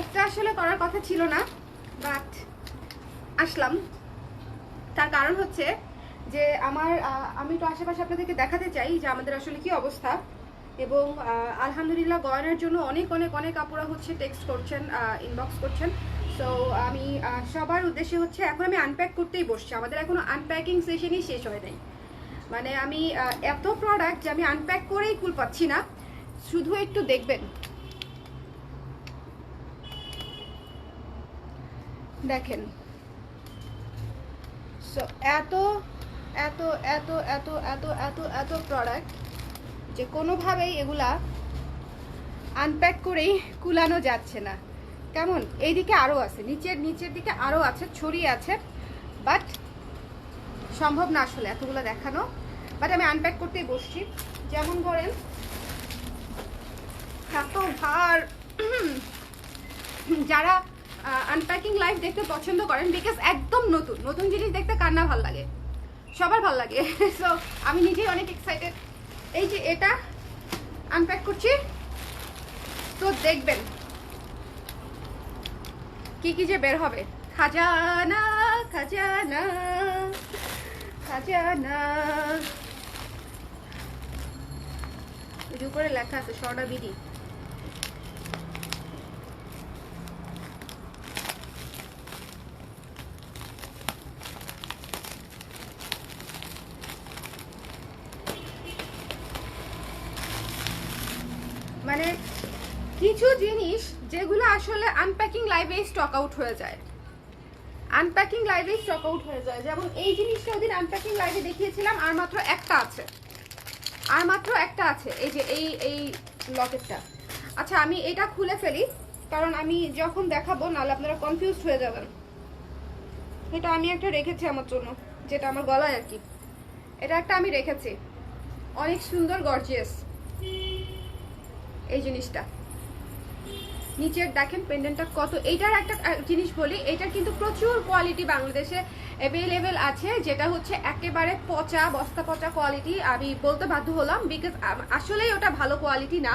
লাইভটা আসলে করার কথা ছিল না বাট আসলাম। তার কারণ হচ্ছে যে আমার আমি তো আশেপাশে আপনাদেরকে দেখাতে চাই যে আমাদের আসলে কি অবস্থা। এবং আলহামদুলিল্লাহ গয়নার জন্য অনেক অনেক অনেক আপুরা হচ্ছে টেক্সট করছেন ইনবক্স করছেন। সো আমি সবার উদ্দেশ্যে হচ্ছে এখন আমি আনপ্যাক করতেই বসছি। আমাদের এখনও আনপ্যাকিং সেশনই শেষ হয় নাই। মানে আমি এত প্রোডাক্ট যে আমি আনপ্যাক করেই কুল পাচ্ছি না। শুধু একটু দেখবেন। দেখেন। সো এত এত এত এত এত এত এত প্রোডাক্ট যে কোনোভাবেই এগুলা আনপ্যাক করেই কুলানো যাচ্ছে না। কেমন? এইদিকে আরও আছে, নিচের নিচের দিকে আরও আছে, ছড়িয়ে আছে বাট সম্ভব না আসলে এতগুলো দেখানো। বাট আমি আনপ্যাক করতেই বসছি। যেমন ধরেন, এত ভার, যারা আনপ্যাকিং লাইফ দেখতে পছন্দ করেন বিকজ একদম নতুন নতুন জিনিস দেখতে কার না ভালো লাগে? সবার ভালো লাগে। সো আমি নিজেই অনেক এক্সাইটেড এই যে এটা আনপ্যাক করছি। তো দেখবেন কি কি যে বের হবে। খাজানা খাজানা খাজানা। উপরে লেখা আছে স্বর্ণা বিডি মানে কিছু জিনিস যেগুলো আসলে আনপ্যাকিং লাইভে স্টক আউট হয়ে যায়। আনপ্যাকিং লাইভে স্টক আউট হয়ে যায়। যেমন এই জিনিসটা ওদিন আনপ্যাকিং লাইভে দেখিয়েছিলাম, আর মাত্র একটা আছে। আর মাত্র একটা আছে, এই যে এই এই লকেটটা আচ্ছা আমি এটা খুলে ফেলি, কারণ আমি যখন দেখাবো, নাহলে আপনারা কনফিউজড হয়ে যাবেন। এটা আমি একটা রেখেছি আমার জন্য, যেটা আমার গলায় আর কি। এটা একটা আমি রেখেছি। অনেক সুন্দর গর্জিয়াস এই জিনিসটা। নিচের দেখেন পেন্ডেন্টটা কত। এইটার একটা জিনিস বলি এটার কিন্তু প্রচুর কোয়ালিটি বাংলাদেশে অ্যাভেলেবেল আছে, যেটা হচ্ছে একেবারে পচা, বস্তা পচা কোয়ালিটি আমি বলতে বাধ্য হলাম বিকজ আসলেই ওটা ভালো কোয়ালিটি না।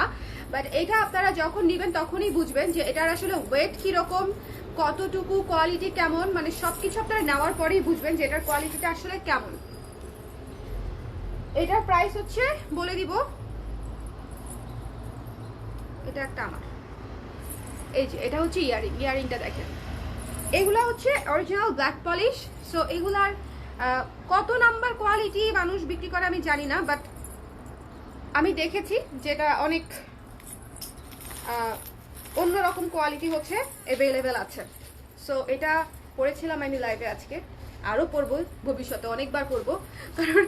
বাট এটা আপনারা যখন নেবেন তখনই বুঝবেন যে এটার আসলে ওয়েট কীরকম, কতটুকু কোয়ালিটি কেমন মানে সবকিছু আপনারা নেওয়ার পরেই বুঝবেন যে এটার কোয়ালিটিটা আসলে কেমন। এটার প্রাইস হচ্ছে, বলে দিব, এটা একটা আমার। এই যে, এটা হচ্ছে ইয়ারিং, ইয়ারিংটা দেখেন। এগুলা হচ্ছে অরিজিনাল ব্ল্যাক পলিশ সো এগুলার কত নাম্বার কোয়ালিটি মানুষ বিক্রি করে আমি জানি না বাট আমি দেখেছি যেটা অনেক অন্যরকম কোয়ালিটি হচ্ছে অ্যাভেলেবেল আছে। সো এটা পড়েছিলাম আমি লাইভে আজকে, আরও পরব ভবিষ্যতে, অনেকবার পরবো কারণ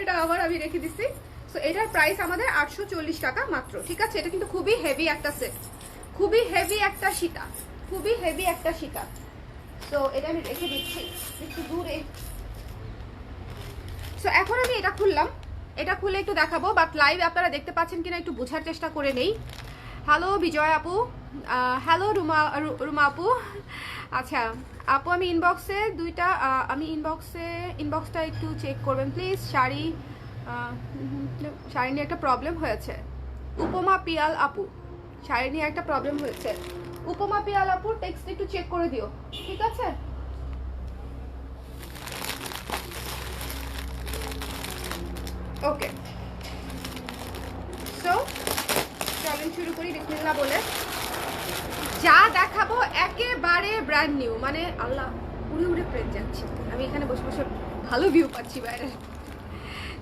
এটা আবার আমি রেখে দিচ্ছি সো এটার প্রাইস আমাদের আটশো চল্লিশ টাকা মাত্র, ঠিক আছে? এটা কিন্তু খুবই হেভি একটা সেট খুবই হেভি একটা সীতা খুবই হেভি একটা সীতা তো এটা আমি রেখে দিচ্ছি, একটু দূরে। সো এখন আমি এটা খুললাম। এটা খুলে একটু দেখাবো বাট লাইভ আপনারা দেখতে পাচ্ছেন কিনা একটু বোঝার চেষ্টা করে নেই। হ্যালো বিজয় আপু। হ্যালো রুমা রুমা আপু। আচ্ছা আপু, আমি ইনবক্সে দুইটা আমি ইনবক্সে ইনবক্সটা একটু চেক করবেন প্লিজ শাড়ি শাড়ি নিয়ে একটা প্রবলেম হয়েছে। উপমা পিয়াল আপু। শাড়ি নিয়ে একটা প্রবলেম হয়েছে। উপমা পিয়াল আপুর টেক্সট একটু চেক করে দিও, ঠিক আছে? ওকে সো চলেন শুরু করি বিসমিল্লাহ বলে। যা দেখাবো একেবারে ব্র্যান্ড নিউ মানে আল্লাহ, উড়ে উড়ে প্রেম যাচ্ছি। আমি এখানে বসে বসে ভালো ভিউ পাচ্ছি বাইরে।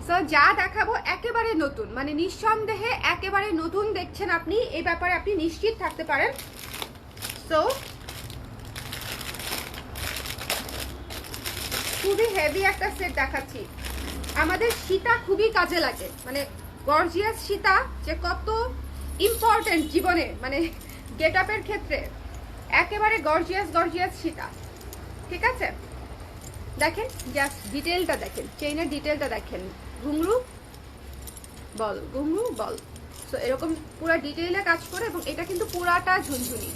সো যা দেখাবো একেবারে নতুন। মানে নিঃসন্দেহে একেবারে নতুন দেখছেন আপনি এই ব্যাপারে আপনি নিশ্চিত থাকতে পারেন। সো খুবই হেভি একটা সেট দেখাচ্ছি। আমাদের সীতা খুবই কাজে লাগে। মানে গর্জিয়াস সীতা যে কত ইম্পর্টেন্ট জীবনে মানে গেট আপের ক্ষেত্রে। একেবারে গর্জিয়াস গর্জিয়াস সীতা। ঠিক আছে? দেখেন জাস্ট ডিটেলটা দেখেন চেইনের ডিটেলটা দেখেন। ঘুংরু বল ঘুংরু বল। সো এরকম পুরো ডিটেইলে কাজ করে এবং এটা কিন্তু পুরাটা ঝুনঝুনি।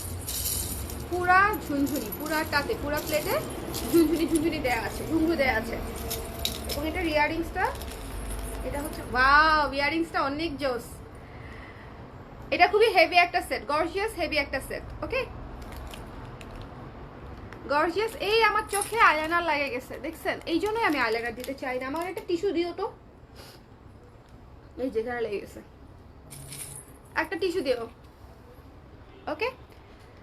পুরা ঝুনঝুনি, পুরাটাতে, পুরা প্লেটে ঝুনঝুনি ঝুনঝুনি দেয়া আছে ঘুংরু দেয়া আছে। এবং এটা ইয়ারিংসটা এটা হচ্ছে ওয়াও ইয়ারিংসটা অনেক জোস। এটা খুবই হেভি একটা সেট গর্জিয়াস হেভি একটা সেট ওকে গর্জিয়াস এই আমার চোখে আইলাইনার লাগে গেছে, দেখছেন? এই জন্যই আমি আইলাইনার দিতে চাই না, আমার একটা টিস্যু দিও তো। এই যেখানে লেগে গেছে। একটা টিস্যু দিও। ওকে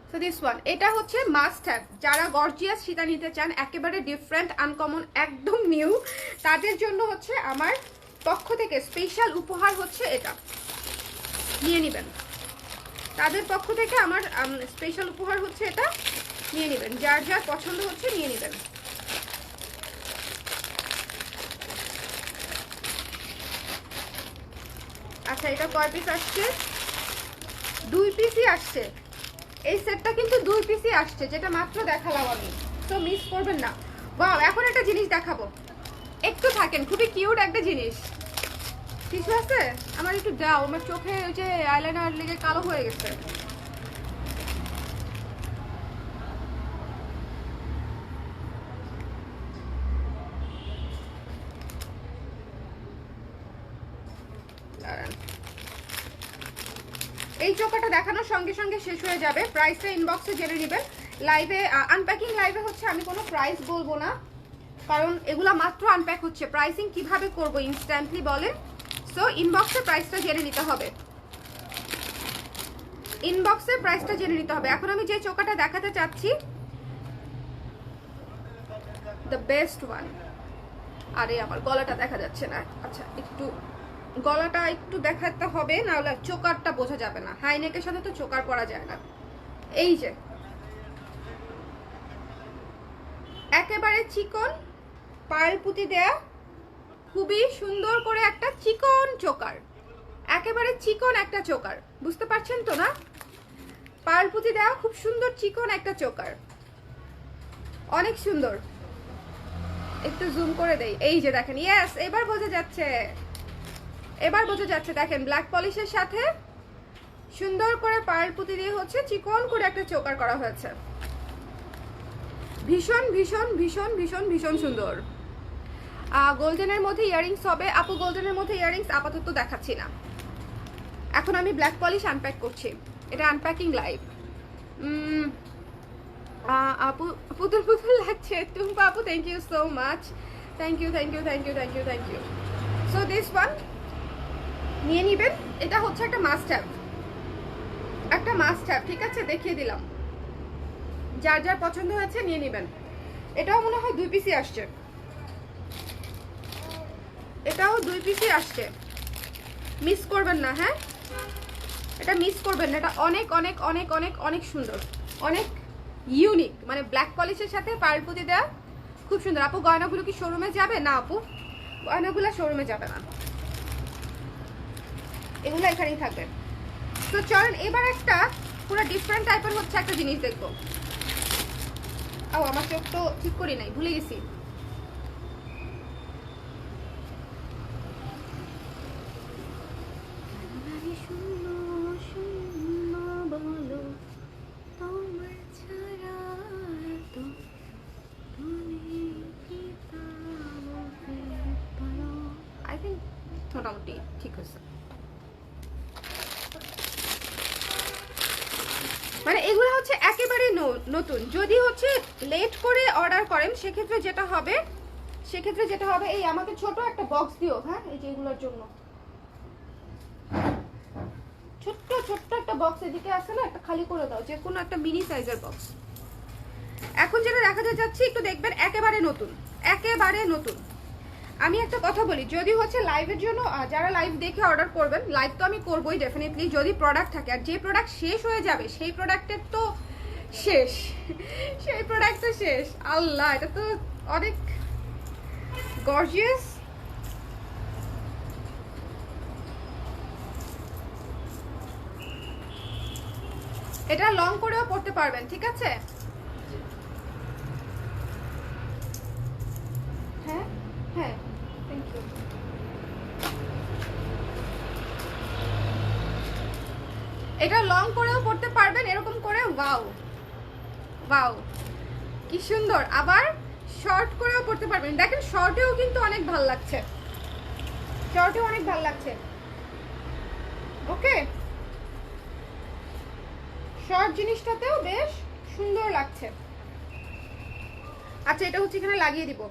সো দিস ওয়ান এটা হচ্ছে মাস্ট হ্যাভ যারা গর্জিয়াস সীতা নিতে চান, একেবারে ডিফারেন্ট আনকমন একদম নিউ তাদের জন্য হচ্ছে আমার পক্ষ থেকে স্পেশাল উপহার হচ্ছে এটা। নিয়ে নেবেন। তাদের পক্ষ থেকে আমার স্পেশাল উপহার হচ্ছে এটা। নিয়ে নেবেন। যার যার পছন্দ হচ্ছে নিয়ে নেবেন। আচ্ছা এটা কয় পিস আসছে? দুই পিসই আসছে। এই সেটটা কিন্তু দুই পিসই আসছে, যেটা মাত্র দেখালাম আমি। তো মিস করবেন না। বাও এখন একটা জিনিস দেখাবো। একটু থাকেন, খুবই কিউট একটা জিনিস। কিছু আছে? আমার একটু দাও, আমার চোখে ওই যে আইলাইনার লেগে কালো হয়ে গেছে দাঁড়ান। চোকাটা দেখানোর সঙ্গে সঙ্গে শেষ হয়ে যাবে। প্রাইসটা ইনবক্সে জেনে নেবেন। লাইভে আনপ্যাকিং লাইভে হচ্ছে আমি কোনো প্রাইস বলব না। কারণ এগুলা মাত্র আনপ্যাক হচ্ছে। প্রাইসিং কীভাবে করব ইনস্ট্যান্টলি বলেন। সো ইনবক্সে প্রাইসটা জেনে নিতে হবে। ইনবক্সে প্রাইসটা জেনে নিতে হবে। এখন আমি যে চোকাটা দেখাতে চাচ্ছি দ্য বেস্ট ওয়ান আরে, আমার গলাটা দেখা যাচ্ছে না। আচ্ছা একটু গলাটা একটু দেখাতে হবে, নাহলে চোকারটা বোঝা যাবে না। হাইনেকের সাথে তো চোকার পরা যায় না। এই যে। একেবারে চিকন পায়েল পুঁতি দেয়া, খুবই সুন্দর করে একটা চিকন চোকার। একেবারে চিকন একটা চোকার। বুঝতে পারছেন তো না? পায়েল পুঁতি দেওয়া খুব সুন্দর চিকন একটা চোকার। অনেক সুন্দর। একটু জুম করে দেই। এই যে দেখেন ইয়েস এবার বোঝা যাচ্ছে। এবার বোঝা যাচ্ছে, দেখেন ব্ল্যাক পলিশের সাথে সুন্দর করে পায়েল পুঁতি দিয়ে হচ্ছে চিকন করে একটা চোকার করা হয়েছে। ভীষণ ভীষণ ভীষণ ভীষণ ভীষণ সুন্দর। গোল্ডেনের মধ্যে ইয়ারিংস হবে। আপু গোল্ডেনের মধ্যে ইয়ারিংস আপাতত দেখাচ্ছি না। এখন আমি ব্ল্যাক পলিশ আনপ্যাক করছি। এটা আনপ্যাকিং লাইভ আপু পুতুল পুতুল লাগছে। টুম্পা আপু thank you so much thank you thank you thank you thank you thank you so this one নিয়ে নিবেন। এটা হচ্ছে একটা মাস্ট হ্যাভ একটা মাস্ট হ্যাভ ঠিক আছে? দেখিয়ে দিলাম। যার যার পছন্দ হয়েছে নিয়ে নেবেন। এটাও মনে হয় দুই পিসি আসছে। এটাও দুই পিসি আসছে। মিস করবেন না হ্যাঁ? এটা মিস করবেন না। এটা অনেক অনেক অনেক অনেক অনেক সুন্দর। অনেক ইউনিক মানে ব্ল্যাক পলিশের সাথে পারপুতি দেওয়া খুব সুন্দর। আপু, গয়নাগুলো কি শোরুমে যাবে? না, আপু। গয়নাগুলো শোরুমে যাবে না। এগুলো এখানেই থাকবে। তো চলেন, এবার একটা পুরো ডিফারেন্ট টাইপের হচ্ছে একটা জিনিস দেখব। ও, আমার চোখ তো ঠিক করি নাই, ভুলে গেছি I think মোটামুটি ঠিক হয়েছে মানে এগুলো হচ্ছে একেবারে নতুন। যদি হচ্ছে লেট করে অর্ডার করেন, সেক্ষেত্রে যেটা হবে, সেক্ষেত্রে যেটা হবে, এই আমাকে ছোট একটা বক্স দিও হ্যাঁ এই যে এগুলোর জন্য। ছোট্ট ছোট্ট একটা বক্স এদিকে আছে না, একটা খালি করে দাও, যে কোনো একটা মিনি সাইজের বক্স এখন যেটা দেখাতে যাচ্ছি, একটু দেখবেন, একেবারে নতুন একেবারে নতুন। আমি একটা কথা বলি, যদি হচ্ছে লাইভের জন্য যারা লাইভ দেখে অর্ডার করবেন লাইভ তো আমি করবোই ডেফিনেটলি যদি প্রোডাক্ট থাকে, আর যে প্রোডাক্ট শেষ হয়ে যাবে, সেই প্রোডাক্টের তো শেষ। সেই প্রোডাক্ট তো শেষ। আল্লাহ, এটা তো অনেক গর্জিয়াস এটা লং করেও পড়তে পারবেন, ঠিক আছে? হ্যাঁ? এটা লং করেও পড়তে পারবেন, এরকম করে ওয়াও ওয়াও কি সুন্দর। আবার শর্ট করেও পড়তে পারবেন। দেখেন শর্টেও কিন্তু অনেক ভালো লাগছে। শর্টেও অনেক ভালো লাগছে। ওকে শর্ট জিনিসটাতেও বেশ সুন্দর লাগছে। আচ্ছা এটা হচ্ছে এখানে লাগিয়ে দিব।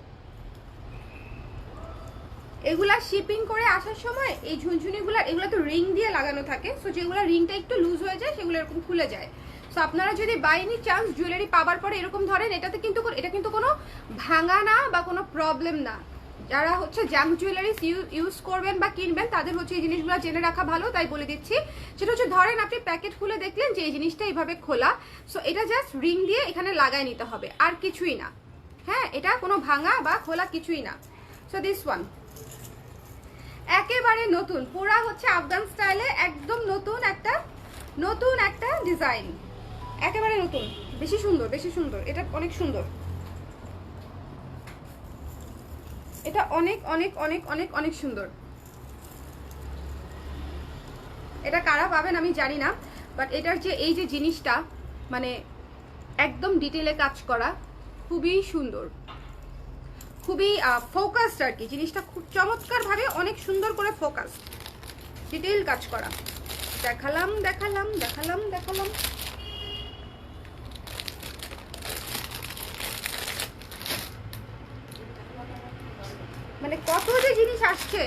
এগুলা শিপিং করে আসার সময় এই ঝুনঝুনিগুলা, এগুলো তো রিং দিয়ে লাগানো থাকে সো যেগুলো রিংটা একটু লুজ হয়ে যায়, সেগুলো এরকম খুলে যায়। সো আপনারা যদি বাইনি চান্স জুয়েলারি পাবার পরে এরকম ধরেন, এটাতে কিন্তু এটা কিন্তু কোনো ভাঙা না বা কোনো প্রবলেম না। যারা হচ্ছে জাঙ্ক জুয়েলারিস ইউজ করবেন বা কিনবেন, তাদের হচ্ছে এই জিনিসগুলো জেনে রাখা ভালো, তাই বলে দিচ্ছি। সেটা হচ্ছে ধরেন আপনি প্যাকেট খুলে দেখলেন যে এই জিনিসটা এইভাবে খোলা সো এটা জাস্ট রিং দিয়ে এখানে লাগাই নিতে হবে, আর কিছুই না। হ্যাঁ এটা কোনো ভাঙা বা খোলা কিছুই না। সো দিস ওয়ান একেবারে নতুন। পুরা হচ্ছে আফগান স্টাইলে একদম নতুন একটা নতুন একটা ডিজাইন একেবারে নতুন। বেশি সুন্দর বেশি সুন্দর। এটা অনেক সুন্দর। এটা অনেক অনেক অনেক অনেক অনেক সুন্দর। এটা কারা পাবেন আমি জানি না বাট এটার যে এই যে জিনিসটা মানে একদম ডিটেলে কাজ করা, খুবই সুন্দর। খুবই ফোকাসড আর কি। জিনিসটা খুব চমৎকার ভাবে অনেক সুন্দর করে ফোকাস ডিটেল কাজ করা। দেখালাম দেখালাম দেখালাম দেখালাম। মানে কত যে জিনিস আসছে,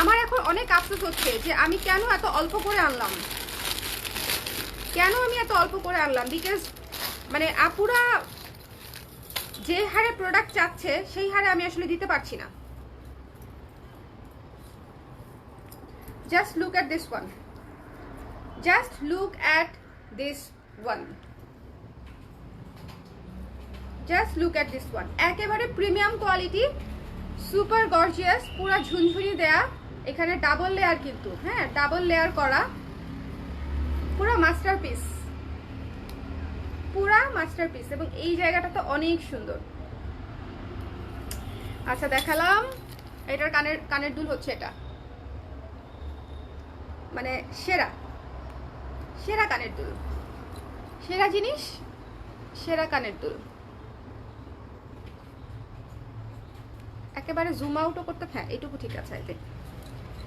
আমার এখন অনেক আফসোস হচ্ছে যে আমি কেন এত অল্প করে আনলাম? কেন আমি এত অল্প করে আনলাম? বিকজ মানে আপুরা যে হারে প্রোডাক্ট চাচ্ছে, সেই হারে আমি আসলে দিতে পারছি না। Just look at this one just look at this one just look at this one একেবারে প্রিমিয়াম কোয়ালিটি সুপার গর্জিয়াস পুরো ঝুনঝুনি দেয়া। এখানে ডাবল লেয়ার কিন্তু হ্যাঁ ডাবল লেয়ার করা। পুরো মাস্টারপিস পুরা মাস্টারপিস এবং এই জায়গাটা তো অনেক সুন্দর। আচ্ছা দেখালাম। এটার কানের কানের দুল হচ্ছে এটা। মানে সেরা। সেরা কানের দুল। সেরা জিনিস, সেরা কানের দুল। একেবারে জুম আউটও করতে হ্যাঁ এটুকু ঠিক আছে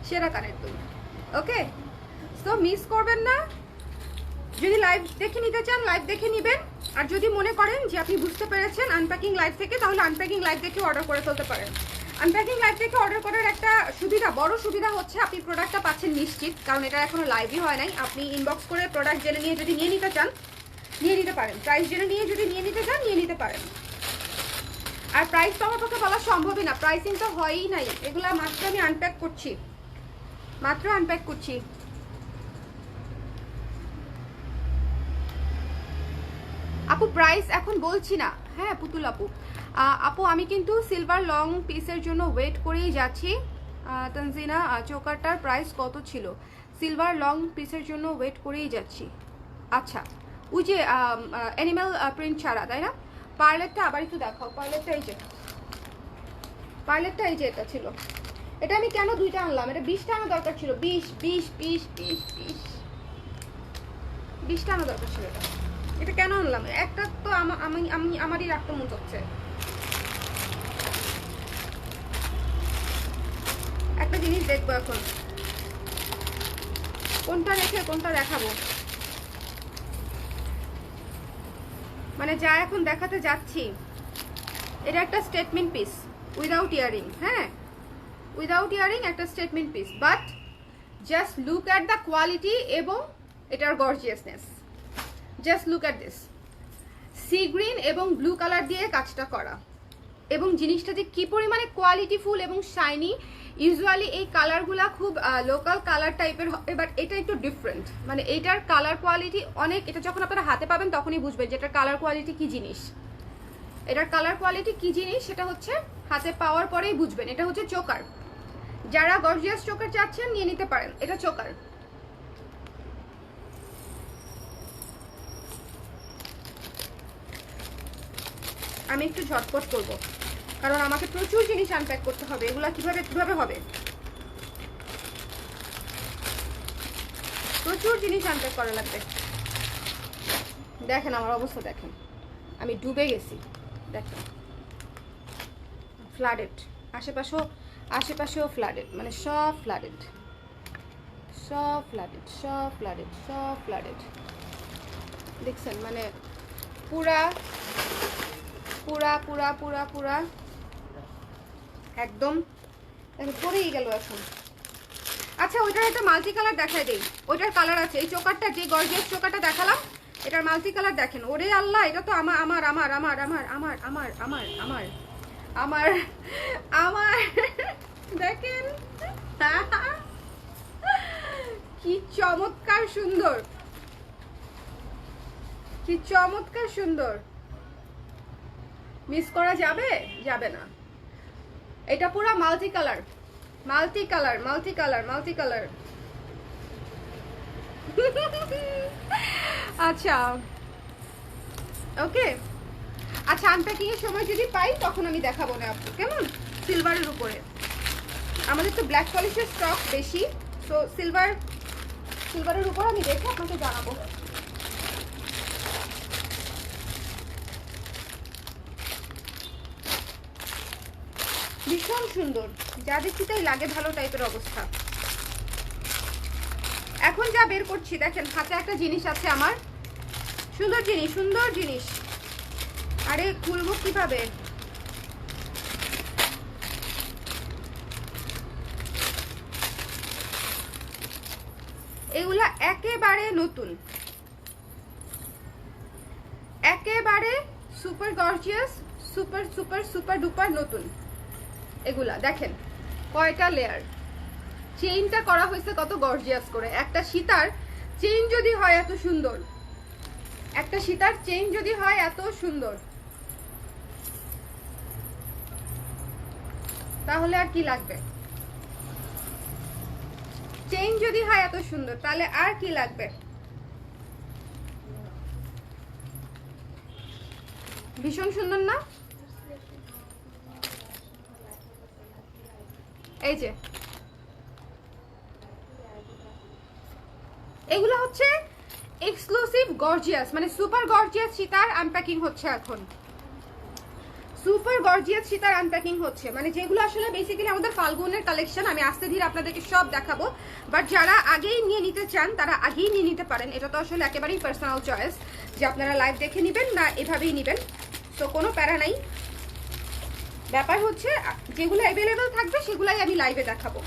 সেরা কানের দুল। ওকে তো মিস করবেন না। যদি লাইভ দেখে নিতে চান লাইভ দেখে নেবেন। আর যদি মনে করেন যে আপনি বুঝতে পেরেছেন আনপ্যাকিং লাইভ থেকে, তাহলে আনপ্যাকিং লাইভ দেখে অর্ডার করে ফেলতে পারেন। আনপ্যাকিং লাইভ থেকে অর্ডার করার একটা সুবিধা, বড় সুবিধা হচ্ছে আপনি প্রোডাক্টটা পাচ্ছেন নিশ্চিত, কারণ এটা এখনও লাইভই হয় নাই। আপনি ইনবক্স করে প্রোডাক্ট জেনে নিয়ে যদি নিয়ে নিতে চান, নিয়ে নিতে পারেন। প্রাইস জেনে নিয়ে যদি নিয়ে নিতে চান, নিয়ে নিতে পারেন। আর প্রাইস তো আমার পক্ষে বলা সম্ভবই না। প্রাইসিং তো হয়ই নাই। এগুলা মাত্র আমি আনপ্যাক করছি। মাত্র আনপ্যাক করছি। প্রাইস এখন বলছি না। হ্যাঁ পুতুল আপু। আপু, আমি কিন্তু সিলভার লং পিসের জন্য ওয়েট করেই যাচ্ছি। তানজিনা চোকারটার প্রাইস কত ছিল? সিলভার লং পিসের জন্য ওয়েট করেই যাচ্ছি। আচ্ছা ওই যে অ্যানিম্যাল প্রিন্ট ছাড়া, তাই না? পার্লেটটা আবার একটু দেখাও। পার্লেটটা এই যে পার্লেটটা এই যে এটা ছিল। এটা আমি কেন দুইটা আনলাম? এটা বিশটা আনা দরকার ছিল। বিশ বিশ বিশ বিশ বিশটা আনা দরকার ছিল এটা। এটা কেন আনলাম? একটা তো আমা- আমি আমি, আমারই রাখতে মন চাচ্ছে একটা জিনিস দেখব এখন। কোনটা রেখে কোনটা দেখাবো? মানে যা এখন দেখাতে যাচ্ছি, এটা একটা স্টেটমেন্ট পিস উইদাউট ইয়ারিং হ্যাঁ? উইদাউট ইয়ারিং একটা statement piece but just look at the quality এবং এটার gorgeousness just look at this sea green এবং ব্লু কালার দিয়ে কাজটা করা। এবং জিনিসটা যে কি পরিমাণে কোয়ালিটিফুল এবং শাইনি ইউজুয়ালি এই কালারগুলা খুব লোকাল কালার টাইপের হবে বাট এটা একটু ডিফারেন্ট মানে এটার কালার কোয়ালিটি অনেক, এটা যখন আপনারা হাতে পাবেন তখনই বুঝবেন যে এটার কালার কোয়ালিটি কী জিনিস। এটার কালার কোয়ালিটি কী জিনিস সেটা হচ্ছে হাতে পাওয়ার পরেই বুঝবেন। এটা হচ্ছে চোকার। যারা গর্জিয়াস চোকার চাচ্ছেন, নিয়ে নিতে পারেন। এটা চোকার। আমি একটু ঝটপট করব। কারণ আমাকে প্রচুর জিনিস আনপ্যাক করতে হবে। এগুলা কীভাবে কীভাবে হবে? প্রচুর জিনিস আনপ্যাক করা লাগবে। দেখেন, আমার অবস্থা দেখেন। আমি ডুবে গেছি। দেখেন। ফ্লাডেড আশেপাশেও আশেপাশেও ফ্লাডেড মানে সব ফ্লাডেড সব ফ্লাডেড সব ফ্লাডেড সব ফ্লাডেড দেখছেন মানে পুরা পুরা পুরা পুরা পুরা। একদম। পরেই গেল এখন। আচ্ছা ওইটার একটা মাল্টি কালার দেখাই দেই। ওইটার কালার আছে। এই চোকারটা, যে গর্জিয়াস চোকারটা দেখালাম, এটার মাল্টি কালার দেখেন। ওরে আল্লাহ, এটা তো আমার আমার আমার আমার আমার আমার আমার আমার আমার আমার আমার। দেখেন? কি চমৎকার সুন্দর। কি চমৎকার সুন্দর। মিস করা যাবে? যাবে না। এটা পুরো multi colour multi colour multi colour multi colour আচ্ছা। ওকে আচ্ছা আনপ্যাকিং এর সময় যদি পাই, তখন আমি দেখাবো না আপু কেমন? সিলভারের উপরে। আমাদের তো ব্ল্যাক পলিশের স্টক বেশি। তো সিলভার সিলভারের উপর আমি দেখে আপনাকে জানাব। ভীষণ সুন্দর। যা দেখছি তাই লাগে ভালো টাইপের অবস্থা। এখন যা বের করছি, দেখেন, হাতে একটা জিনিস আছে আমার। সুন্দর জিনিস সুন্দর জিনিস। আরে, খুলবো কীভাবে? এগুলা একেবারে নতুন। একেবারে super gorgeous super super super duper নতুন। এগুলা, দেখেন, কয়টা লেয়ার চেইনটা করা হয়েছে কত গর্জিয়াস করে। একটা সীতার চেইন যদি হয় এত সুন্দর। একটা সীতার চেইন যদি হয় এত সুন্দর। তাহলে আর কি লাগবে? চেইন যদি হয় এত সুন্দর, তাহলে আর কি লাগবে? ভীষণ সুন্দর না? এই যে। এগুলো হচ্ছে এক্সক্লুসিভ গর্জিয়াস মানে সুপার গর্জিয়াস সীতার আনপ্যাকিং হচ্ছে এখন। সুপার গর্জিয়াস সীতার আনপ্যাকিং হচ্ছে। মানে যেগুলো আসলে বেসিক্যালি আমাদের ফাল্গুনের কালেকশন আমি আস্তে ধীরে আপনাদেরকে সব দেখাবো। বাট যারা আগেই নিয়ে নিতে চান, তারা আগেই নিয়ে নিতে পারেন। এটা তো আসলে একেবারেই পার্সোনাল চয়েস যে আপনারা লাইভ দেখে নেবেন না এভাবেই নেবেন। তো কোনো প্যারা নাই। ব্যাপার হচ্ছে, যেগুলো অ্যাভেলেবেল থাকবে, সেগুলাই আমি লাইভে দেখাবো।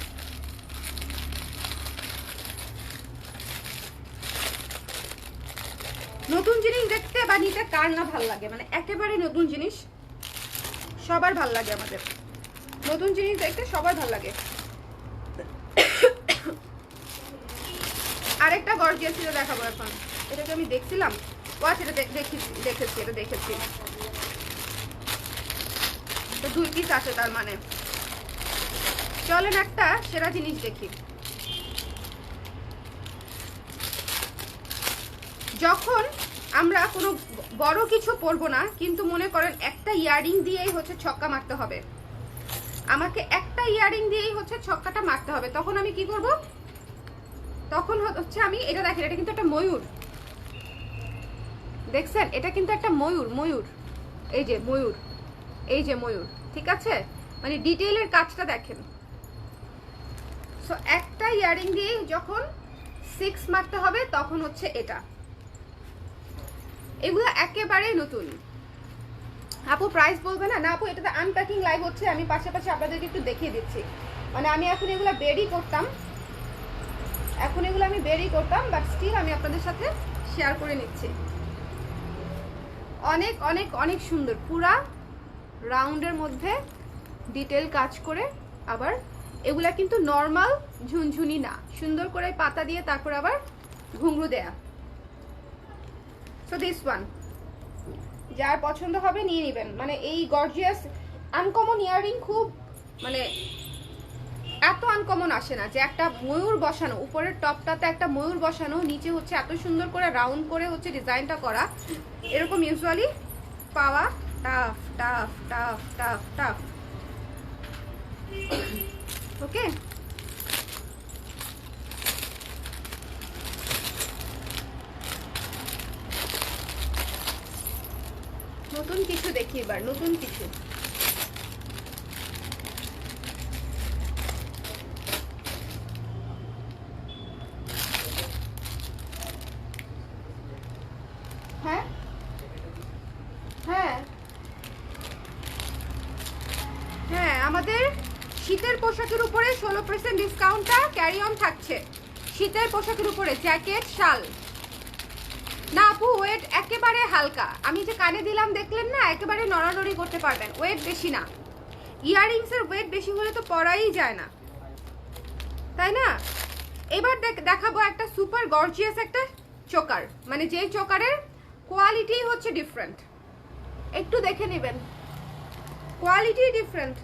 নতুন জিনিস দেখতে বা নিতে কার না ভালো লাগে? মানে একেবারে নতুন জিনিস সবার ভালো লাগে আমাদের। নতুন জিনিস দেখতে সবার ভালো লাগে। আরেকটা গর্জিয়াস দেখাবো এখন। এটাকে আমি দেখছিলাম? ওয়াচ এটা দে- দেখেছি দেখেছি, এটা দেখেছি। তো দুই পিস আছে তার মানে। চলেন একটা সেরা জিনিস দেখি। যখন আমরা কোনো বড় কিছু পরবো না, কিন্তু মনে করেন একটা ইয়ারিং দিয়েই হচ্ছে ছক্কা মারতে হবে। আমাকে একটা ইয়ারিং দিয়েই হচ্ছে ছক্কাটা মারতে হবে। তখন আমি কি করব? তখন হচ্ছে আমি, এটা দেখেন, এটা কিন্তু একটা ময়ূর। দেখছেন? এটা কিন্তু একটা ময়ূর ময়ূর। এই যে ময়ূর। এই যে ময়ূর, ঠিক আছে? মানে ডিটেইলের কাজটা দেখেন। সো একটা ইয়ারিং দিয়ে যখন সিক্স মারতে হবে, তখন হচ্ছে এটা। এগুলো একেবারে নতুন। আপু প্রাইস বলবে না? না, আপু, এটাতে আনপ্যাকিং লাইভ হচ্ছে, আমি পাশাপাশি আপনাদেরকে একটু দেখিয়ে দিচ্ছি। মানে আমি এখন এগুলো বেরই করতাম। এখন এগুলো আমি বেরই করতাম বাট স্টিল আমি আপনাদের সাথে শেয়ার করে নিচ্ছি। অনেক অনেক অনেক সুন্দর। পুরা রাউন্ডের মধ্যে ডিটেল কাজ করে আবার এগুলা কিন্তু নর্মাল ঝুনঝুনি না। সুন্দর করে পাতা দিয়ে তারপর আবার ঘুংরু দেয়া। সো দিস ওয়ান যার পছন্দ হবে নিয়ে নেবেন। মানে এই গর্জিয়াস আনকমন ইয়ারিং খুব মানে এত আনকমন আসে না যে একটা ময়ূর বসানো, উপরের টপটাতে একটা ময়ূর বসানো, নিচে হচ্ছে এত সুন্দর করে রাউন্ড করে হচ্ছে ডিজাইনটা করা, এরকম ইউজুয়ালি পাওয়া tough tough tough tough tough okay নতুন কিছু দেখি এবার নতুন কিছু। পোশাকের উপরে জ্যাকেট, শাল। না, আপু, ওয়েট একেবারে হালকা। আমি যে কানে দিলাম, দেখলেন না? একেবারে নড়ানড়ি করতে পারবেন। ওয়েট বেশি না। ইয়াররিংস এর ওয়েট বেশি হলে তো পরাই যায় না। তাই না? এবার দেখ- দেখাবো একটা সুপার গর্জিয়াস একটা চোকার। মানে যে চোকারের কোয়ালিটি হচ্ছে ডিফারেন্ট একটু দেখে নেবেন। কোয়ালিটি ডিফারেন্ট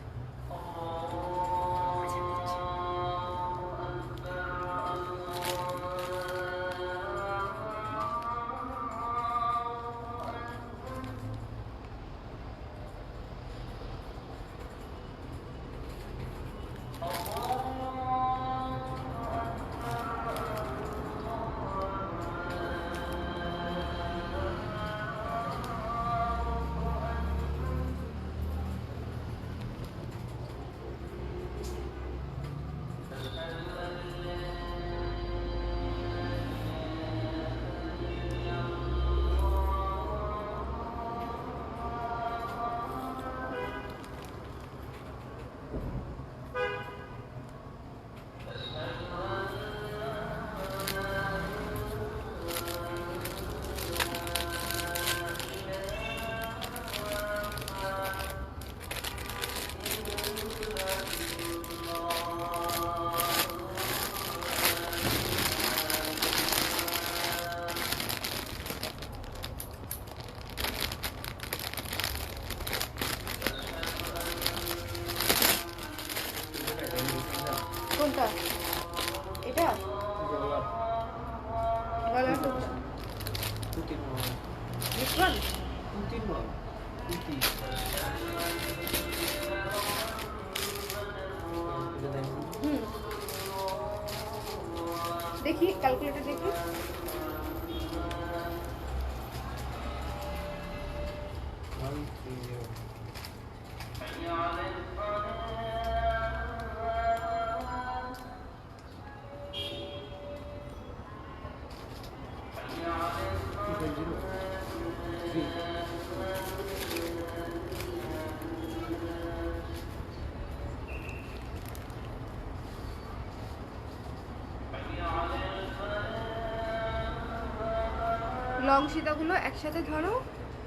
লং সিতাগুলো একসাথে ধরো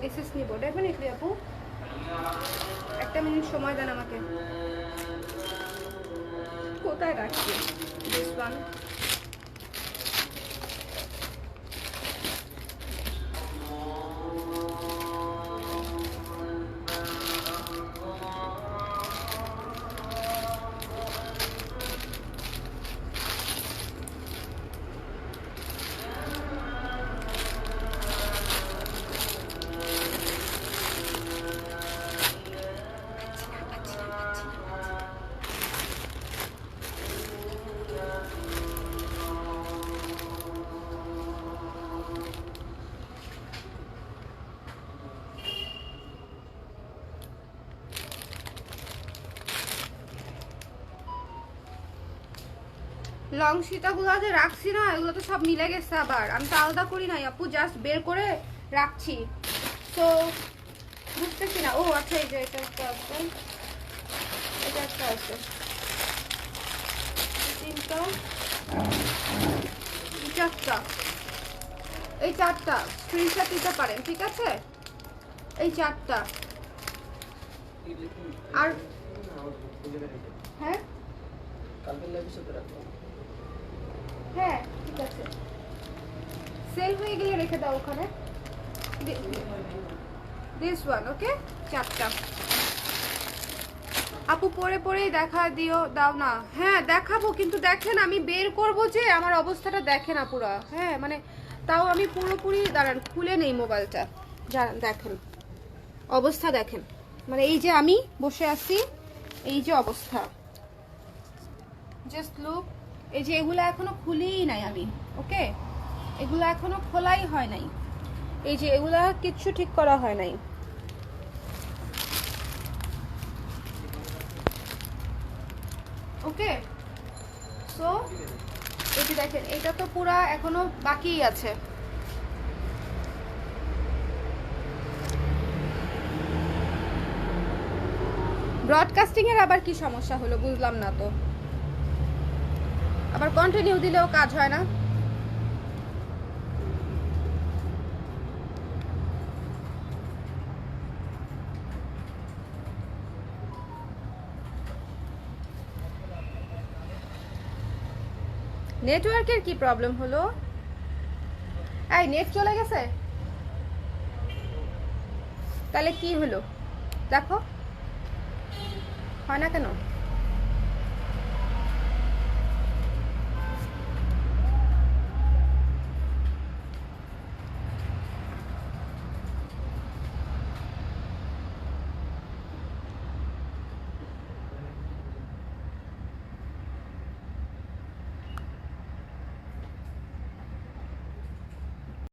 এসএস নিব। ডেফিনেটলি আপু? একটা মিনিট সময় দেন আমাকে। কোথায় রাখছি? দিস ওয়ান লং সীতাগুলো যে রাখছি না এগুলো তো সব মিলে গেছে আবার। আমি তো আলাদা করি নাই আপু জাস্ট বের করে রাখছি। তো বুঝতেছি না। ও আচ্ছা এই যে এটা একটা আছে। এটা একটা আছে। তিনটা। এই চারটা। এই চারটা। স্ক্রিনশট দিতে পারেন ঠিক আছে? এই চারটা। আর হ্যাঁ? হ্যাঁ ঠিক আছে। সেল হয়ে গেলে রেখে দাও ওখানে। দিস ওয়ান ওকে চারটা। আপু, পরে পরেই দেখা দিও, দাও না। হ্যাঁ দেখাবো, কিন্তু দেখেন, আমি বের করব যে আমার অবস্থাটা দেখে না পুরো। হ্যাঁ মানে তাও আমি পুরোপুরি, দাঁড়ান, খুলে নেই মোবাইলটা। দেখেন। অবস্থা দেখেন। মানে এই যে আমি বসে আছি, এই যে অবস্থা। জাস্ট লুক এই যে এগুলো এখনও খুলেই নাই আমি, ওকে? এগুলো এখনও খোলাই হয় নাই। এই যে এগুলা কিচ্ছু ঠিক করা হয় নাই। ওকে? সো এই যে দেখেন, এটা তো পুরা এখনও বাকিই আছে। ব্রডকাস্টিং এর আবার কি সমস্যা হলো বুঝলাম না তো। আবার কন্টিনিউ দিলেও কাজ হয় না। নেটওয়ার্কের কি প্রবলেম হলো? এই নেট চলে গেছে? তাহলে কি হলো? দেখো। হয় না কেন?